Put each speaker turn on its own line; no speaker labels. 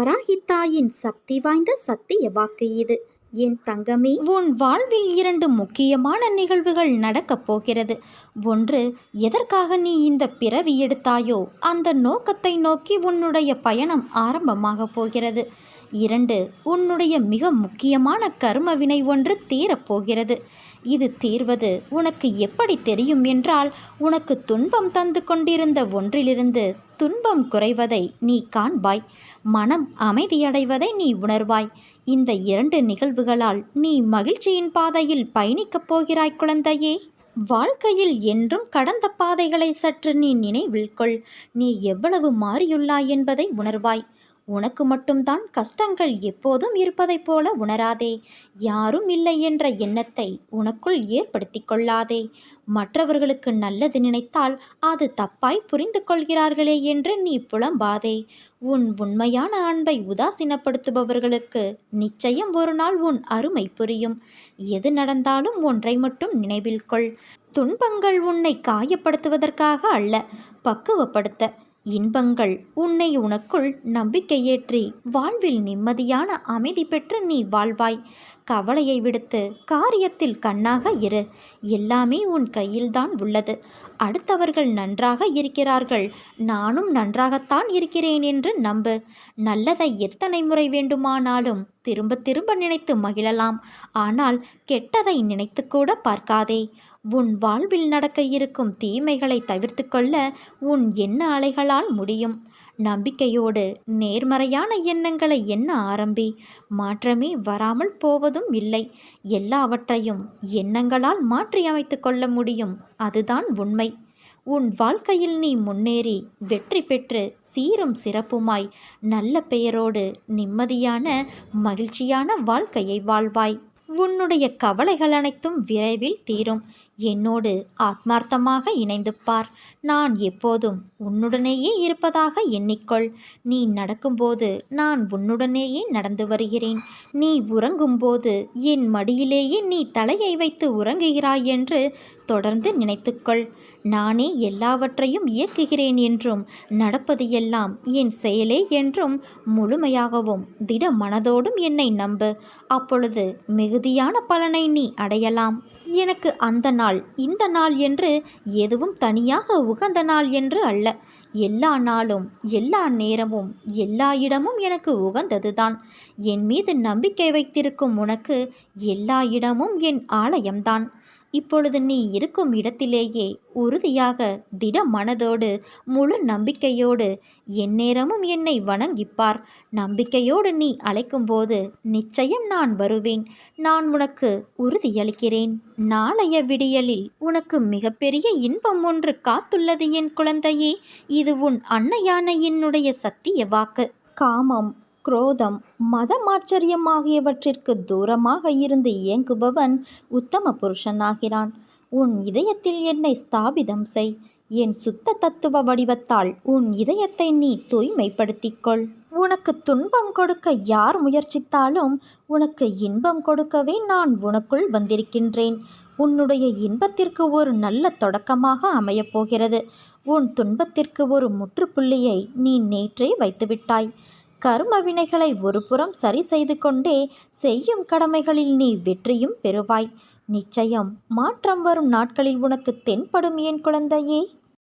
வராகித்தாயின் சக்தி வாய்ந்த சத்திய வாக்கு இது. என் தங்கமே
உன் வாழ்வில் இரண்டு முக்கியமான நிகழ்வுகள் நடக்கப் போகிறது. ஒன்று எதற்காக நீ இந்த பிறவி எடுத்தாயோ அந்த நோக்கத்தை நோக்கி உன்னுடைய பயணம் ஆரம்பமாகப் போகிறது. இரண்டு உன்னுடைய மிக முக்கியமான கர்ம வினை ஒன்று தீரப்போகிறது இது தீர்வது உனக்கு எப்படி தெரியும் என்றால் உனக்கு துன்பம் தந்து கொண்டிருந்த ஒன்றிலிருந்து துன்பம் குறைவதை நீ காண்பாய். மனம் அமைதியடைவதை நீ உணர்வாய். இந்த இரண்டு நிகழ்வுகளால் நீ மகிழ்ச்சியின் பாதையில் பயணிக்கப் போகிறாய் குழந்தையே. வாழ்க்கையில் என்றும் கடந்த பாதைகளை சற்று நீ நினைவில் கொள். நீ எவ்வளவு மாறியுள்ளாய் என்பதை உணர்வாய். உனக்கு மட்டும்தான் கஷ்டங்கள் எப்போதும் இருப்பதைப் போல உணராதே. யாரும் இல்லை என்ற எண்ணத்தை உனக்குள் ஏற்படுத்தி கொள்ளாதே. மற்றவர்களுக்கு நல்லது நினைத்தால் அது தப்பாய் புரிந்து கொள்கிறார்களே என்று நீ புலம்பாதே. உன் உண்மையான அன்பை உதாசீனப்படுத்துபவர்களுக்கு நிச்சயம் ஒரு நாள் உன் அருமை புரியும். எது நடந்தாலும் ஒன்றை மட்டும் நினைவில் கொள். துன்பங்கள் உன்னை காயப்படுத்துவதற்காக அல்ல பக்குவப்படுத்த. இன்பங்கள் உன்னை உனக்குள் நம்பிக்கையேற்றி வாழ்வில் நிம்மதியான அமைதி பெற்று நீ வாழ்வாய். கவலையை விடுத்து காரியத்தில் கண்ணாக இரு. எல்லாமே உன் கையில்தான் உள்ளது. அடுத்தவர்கள் நன்றாக இருக்கிறார்கள். நானும் நன்றாகத்தான் இருக்கிறேன் என்று நம்பு. நல்லதை எத்தனை முறை வேண்டுமானாலும் திரும்ப திரும்ப நினைத்து மகிழலாம். ஆனால் கெட்டதை நினைத்து கூட பார்க்காதே. உன் வாழ்வில் நடக்க இருக்கும் தீமைகளை தவிர்த்து கொள்ள உன் எண்ண அலைகளால் முடியும்? நம்பிக்கையோடு நேர்மறையான எண்ணங்களை எண்ண ஆரம்பி. மாற்றமே வராமல் போவதும் இல்லை. எல்லாவற்றையும் எண்ணங்களால் மாற்றியமைத்து கொள்ள முடியும். அதுதான் உண்மை. உன் வாழ்க்கையில் நீ முன்னேறி வெற்றி பெற்று சீரும் சிறப்புமாய் நல்ல பெயரோடு நிம்மதியான மகிழ்ச்சியான வாழ்க்கையை வாழ்வாய். உன்னுடைய கவலைகள் அனைத்தும் விரைவில் தீரும். என்னோடு ஆத்மார்த்தமாக இணைந்து பார். நான் எப்போதும் உன்னுடனேயே இருப்பதாக எண்ணிக்கொள். நீ நடக்கும்போது நான் உன்னுடனேயே நடந்து வருகிறேன். நீ உறங்கும்போது என் மடியிலேயே நீ தலையை வைத்து உறங்குகிறாய் என்று தொடர்ந்து நினைத்துக்கொள். நானே எல்லாவற்றையும் இயக்குகிறேன் என்றும் நடப்பது எல்லாம் என் செயலே என்றும் முழுமையாகவும் திட மனதோடும் என்னை நம்பு. அப்பொழுது மிகுதியான பலனை நீ அடையலாம். எனக்கு அந்த நாள் இந்த நாள் என்று எதுவும் தனியாக உகந்த நாள் என்று அல்ல. எல்லா நாளும் எல்லா நேரமும் எல்லா இடமும் எனக்கு உகந்ததுதான். என் மீது நம்பிக்கை வைத்திருக்கும் உனக்கு எல்லா இடமும் என் ஆலயம்தான். இப்பொழுது நீ இருக்கும் இடத்திலேயே உறுதியாக திட மனதோடு முழு நம்பிக்கையோடு எந்நேரமும் என்னை வணங்கிப்பார். நம்பிக்கையோடு நீ அழைக்கும்போது நிச்சயம் நான் வருவேன். நான் உனக்கு உறுதியளிக்கிறேன். நாளைய விடியலில் உனக்கு மிகப்பெரிய இன்பம் ஒன்று காத்துள்ளது என் குழந்தையே. இது உன் அன்னையான என்னுடைய சத்திய வாக்கு. காமம். குரோதம் மதமாச்சரியம் ஆகியவற்றிற்கு தூரமாக இருந்து இயங்குபவன் உத்தம புருஷனாகிறான். உன் இதயத்தில் என்னை ஸ்தாபிதம் செய். என் சுத்த தத்துவ வடிவத்தால் உன் இதயத்தை நீ தூய்மைப்படுத்திக்கொள். உனக்கு துன்பம் கொடுக்க யார் முயற்சித்தாலும் உனக்கு இன்பம் கொடுக்கவே நான் உனக்குள் வந்திருக்கின்றேன். உன்னுடைய இன்பத்திற்கு ஒரு நல்ல தொடக்கமாக அமையப்போகிறது. உன் துன்பத்திற்கு ஒரு முற்றுப்புள்ளியை நீ நேற்றே வைத்துவிட்டாய். கரும வினைகளை ஒருபுறம் சரி செய்து கொண்டே செய்யும் கடமைகளில் நீ வெற்றியும் பெறுவாய். நிச்சயம் மாற்றம் வரும் நாட்களில் உனக்கு தென்படும் என் குழந்தையே.